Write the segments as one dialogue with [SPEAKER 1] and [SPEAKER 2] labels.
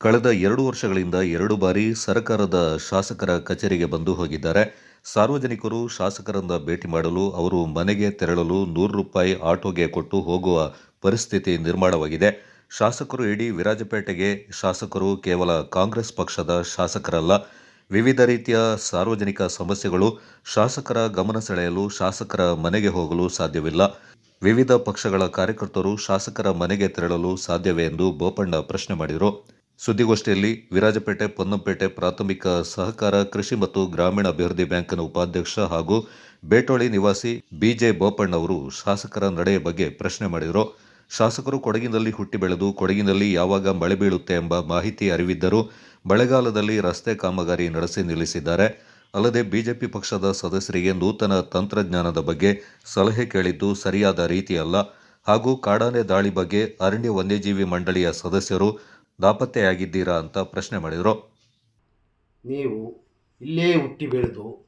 [SPEAKER 1] ಕಳೆದ ಎರಡು ವರ್ಷಗಳಿಂದ ಎರಡು ಬಾರಿ ಸರ್ಕಾರದ ಶಾಸಕರ ಕಚೇರಿಗೆ ಬಂದು ಹೋಗಿದ್ದಾರೆ. ಸಾರ್ವಜನಿಕರು ಶಾಸಕರನ್ನ ಭೇಟಿ ಮಾಡಲು, ಅವರು ಮನೆಗೆ ತೆರಳಲು ನೂರು ರೂಪಾಯಿ ಆಟೋಗೆ ಕೊಟ್ಟು ಹೋಗುವ ಪರಿಸ್ಥಿತಿ ನಿರ್ಮಾಣವಾಗಿದೆ. ಶಾಸಕರು ಇಡೀ ವಿರಾಜಪೇಟೆಗೆ, ಶಾಸಕರು ಕೇವಲ ಕಾಂಗ್ರೆಸ್ ಪಕ್ಷದ ಶಾಸಕರಲ್ಲ, ವಿವಿಧ ರೀತಿಯ ಸಾರ್ವಜನಿಕ ಸಮಸ್ಯೆಗಳು ಶಾಸಕರ ಗಮನ ಸೆಳೆಯಲು, ಶಾಸಕರ ಮನೆಗೆ ಹೋಗಲು ಸಾಧ್ಯವಿಲ್ಲ. ವಿವಿಧ ಪಕ್ಷಗಳ ಕಾರ್ಯಕರ್ತರು ಶಾಸಕರ ಮನೆಗೆ ತೆರಳಲು ಸಾಧ್ಯವೇ ಎಂದು ಬೋಪಣ್ಣ ಪ್ರಶ್ನೆ ಮಾಡಿದರು. ಸುದ್ದಿಗೋಷ್ಠಿಯಲ್ಲಿ ವಿರಾಜಪೇಟೆ, ಪೊನ್ನಂಪೇಟೆ ಪ್ರಾಥಮಿಕ ಸಹಕಾರ, ಕೃಷಿ ಮತ್ತು ಗ್ರಾಮೀಣ ಅಭಿವೃದ್ಧಿ ಬ್ಯಾಂಕ್ನ ಉಪಾಧ್ಯಕ್ಷ ಹಾಗೂ ಬೇಟೋಳಿ ನಿವಾಸಿ ಬಿಜೆ ಬೋಪಣ್ಣ ಅವರು ಶಾಸಕರ ನಡೆಯ ಬಗ್ಗೆ ಪ್ರಶ್ನೆ ಮಾಡಿದರು. ಶಾಸಕರು ಕೊಡಗಿನಲ್ಲಿ ಹುಟ್ಟಿ ಬೆಳೆದು ಕೊಡಗಿನಲ್ಲಿ ಯಾವಾಗ ಮಳೆ ಬೀಳುತ್ತೆ ಎಂಬ ಮಾಹಿತಿ ಅರಿವಿದ್ದರೂ ಮಳೆಗಾಲದಲ್ಲಿ ರಸ್ತೆ ಕಾಮಗಾರಿ ನಡೆಸಿ ನಿಲ್ಲಿಸಿದ್ದಾರೆ. ಅಲ್ಲದೆ ಬಿಜೆಪಿ ಪಕ್ಷದ ಸದಸ್ಯರಿಗೆ ನೂತನ ತಂತ್ರಜ್ಞಾನದ ಬಗ್ಗೆ ಸಲಹೆ ಕೇಳಿದ್ದು ಸರಿಯಾದ ರೀತಿಯಲ್ಲ. ಹಾಗೂ ಕಾಡಾನೆ ದಾಳಿ ಬಗ್ಗೆ ಅರಣ್ಯ ವನ್ಯಜೀವಿ ಮಂಡಳಿಯ ಸದಸ್ಯರು ನಾಪತ್ತೆಯಾಗಿದ್ದೀರಾ ಅಂತ ಪ್ರಶ್ನೆ ಮಾಡಿದರು.
[SPEAKER 2] ನೀವು ಇಲ್ಲೇ ಹುಟ್ಟಿ ಬೆಳೆದು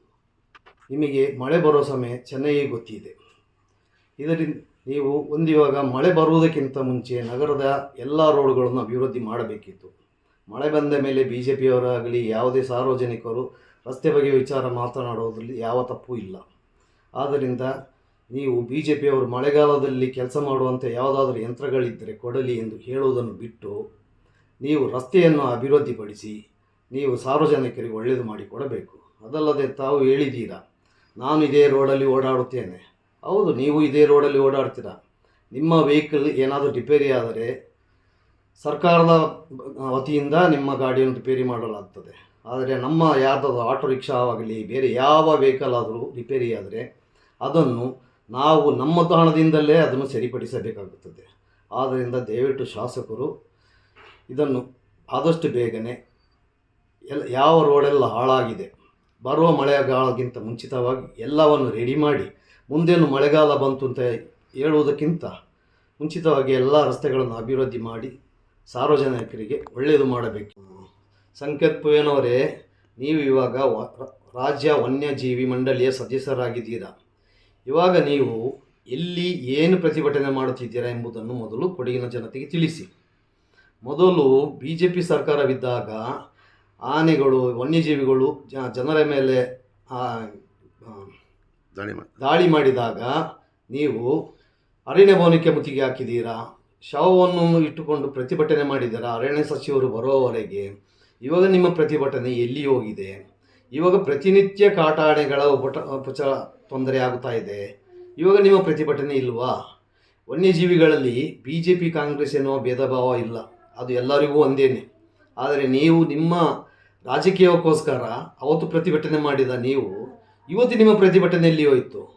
[SPEAKER 2] ನಿಮಗೆ ಮಳೆ ಬರೋ ಸಮಯ ಚೆನ್ನಾಗಿ ಗೊತ್ತಿದೆ. ಇದರಿಂದ ನೀವು ಒಂದಿವಾಗ ಮಳೆ ಬರುವುದಕ್ಕಿಂತ ಮುಂಚೆ ನಗರದ ಎಲ್ಲ ರೋಡ್ಗಳನ್ನು ಅಭಿವೃದ್ಧಿ ಮಾಡಬೇಕಿತ್ತು. ಮಳೆ ಬಂದ ಮೇಲೆ ಬಿ ಜೆ ಪಿಯವರಾಗಲಿ ಯಾವುದೇ ಸಾರ್ವಜನಿಕರು ರಸ್ತೆ ಬಗ್ಗೆ ವಿಚಾರ ಮಾತನಾಡುವುದರಲ್ಲಿ ಯಾವ ತಪ್ಪು ಇಲ್ಲ. ಆದ್ದರಿಂದ ನೀವು ಬಿ ಜೆ ಪಿಯವರು ಮಳೆಗಾಲದಲ್ಲಿ ಕೆಲಸ ಮಾಡುವಂಥ ಯಾವುದಾದ್ರೂ ಯಂತ್ರಗಳಿದ್ದರೆ ಕೊಡಲಿ ಎಂದು ಹೇಳುವುದನ್ನು ಬಿಟ್ಟು ನೀವು ರಸ್ತೆಯನ್ನು ಅಭಿವೃದ್ಧಿಪಡಿಸಿ, ನೀವು ಸಾರ್ವಜನಿಕರಿಗೆ ಒಳ್ಳೆಯದು ಮಾಡಿಕೊಡಬೇಕು ಅದಲ್ಲದೆ ತಾವು ಹೇಳಿದ್ದೀರಾ, ನಾನು ಇದೇ ರೋಡಲ್ಲಿ ಓಡಾಡುತ್ತೇನೆ. ಹೌದು, ನೀವು ಇದೇ ರೋಡಲ್ಲಿ ಓಡಾಡ್ತೀರಾ. ನಿಮ್ಮ ವೆಹಿಕಲ್ ಏನಾದರೂ ರಿಪೇರಿ ಆದರೆ ಸರ್ಕಾರದ ವತಿಯಿಂದ ನಿಮ್ಮ ಗಾಡಿಯನ್ನು ರಿಪೇರಿ ಮಾಡಲಾಗ್ತದೆ. ಆದರೆ ನಮ್ಮ ಯಾವುದಾದ್ರು ಆಟೋ ರಿಕ್ಷಾ ಆಗಲಿ, ಬೇರೆ ಯಾವ ವೆಹಿಕಲ್ ಆದರೂ ರಿಪೇರಿ ಆದರೆ ಅದನ್ನು ನಾವು ನಮ್ಮ ಹಣದಿಂದಲೇ ಅದನ್ನು ಸರಿಪಡಿಸಬೇಕಾಗುತ್ತದೆ. ಆದ್ದರಿಂದ ದಯವಿಟ್ಟು ಶಾಸಕರು ಇದನ್ನು ಆದಷ್ಟು ಬೇಗನೆ ಎಲ್ಲ ಯಾವ ರೋಡೆಲ್ಲ ಹಾಳಾಗಿದೆ, ಬರುವ ಮಳೆಗಾಲಕ್ಕಿಂತ ಮುಂಚಿತವಾಗಿ ಎಲ್ಲವನ್ನು ರೆಡಿ ಮಾಡಿ, ಮುಂದೇನು ಮಳೆಗಾಲ ಬಂತು ಅಂತ ಹೇಳುವುದಕ್ಕಿಂತ ಮುಂಚಿತವಾಗಿ ಎಲ್ಲ ರಸ್ತೆಗಳನ್ನು ಅಭಿವೃದ್ಧಿ ಮಾಡಿ ಸಾರ್ವಜನಿಕರಿಗೆ ಒಳ್ಳೆಯದು ಮಾಡಬೇಕು. ಸಂಕೇತ್ ಪುಯನವರೇ ನೀವು ಇವಾಗ ರಾಜ್ಯ ವನ್ಯಜೀವಿ ಮಂಡಳಿಯ ಸದಸ್ಯರಾಗಿದ್ದೀರಾ? ಇವಾಗ ನೀವು ಎಲ್ಲಿ ಏನು ಪ್ರತಿಭಟನೆ ಮಾಡುತ್ತಿದ್ದೀರಾ ಎಂಬುದನ್ನು ಮೊದಲು ಕೊಡಗಿನ ಜನತೆಗೆ ತಿಳಿಸಿ. ಮೊದಲು ಬಿ ಜೆ ಪಿ ಸರ್ಕಾರವಿದ್ದಾಗ ಆನೆಗಳು ವನ್ಯಜೀವಿಗಳು ಜ ಜನರ ಮೇಲೆ
[SPEAKER 3] ದಾಳಿ
[SPEAKER 2] ದಾಳಿ ಮಾಡಿದಾಗ ನೀವು ಅರಣ್ಯ ಭವನಕ್ಕೆ ಮುತ್ತಿಗೆ ಹಾಕಿದ್ದೀರಾ? ಶವವನ್ನು ಇಟ್ಟುಕೊಂಡು ಪ್ರತಿಭಟನೆ ಮಾಡಿದ್ದೀರಾ? ಅರಣ್ಯ ಸಚಿವರು ಬರೋವರೆಗೆ. ಇವಾಗ ನಿಮ್ಮ ಪ್ರತಿಭಟನೆ ಎಲ್ಲಿ ಹೋಗಿದೆ? ಇವಾಗ ಪ್ರತಿನಿತ್ಯ ಕಾಟಾಣೆಗಳ ಉಪಟ ಉಪಚ ತೊಂದರೆ ಆಗ್ತಾ ಇದೆ. ಇವಾಗ ನಿಮ್ಮ ಪ್ರತಿಭಟನೆ ಇಲ್ವಾ? ವನ್ಯಜೀವಿಗಳಲ್ಲಿ ಬಿ ಜೆ ಪಿ ಕಾಂಗ್ರೆಸ್ ಎನ್ನುವ ಭೇದ ಭಾವ ಇಲ್ಲ. ಅದು ಎಲ್ಲರಿಗೂ ಒಂದೇನೆ. ಆದರೆ ನೀವು ನಿಮ್ಮ ರಾಜಕೀಯಕ್ಕೋಸ್ಕರ ಅವತ್ತು ಪ್ರತಿಭಟನೆ ಮಾಡಿದ ನೀವು, ಇವತ್ತು ನಿಮ್ಮ ಪ್ರತಿಭಟನೆ ಎಲ್ಲಿ ಹೋಯಿತು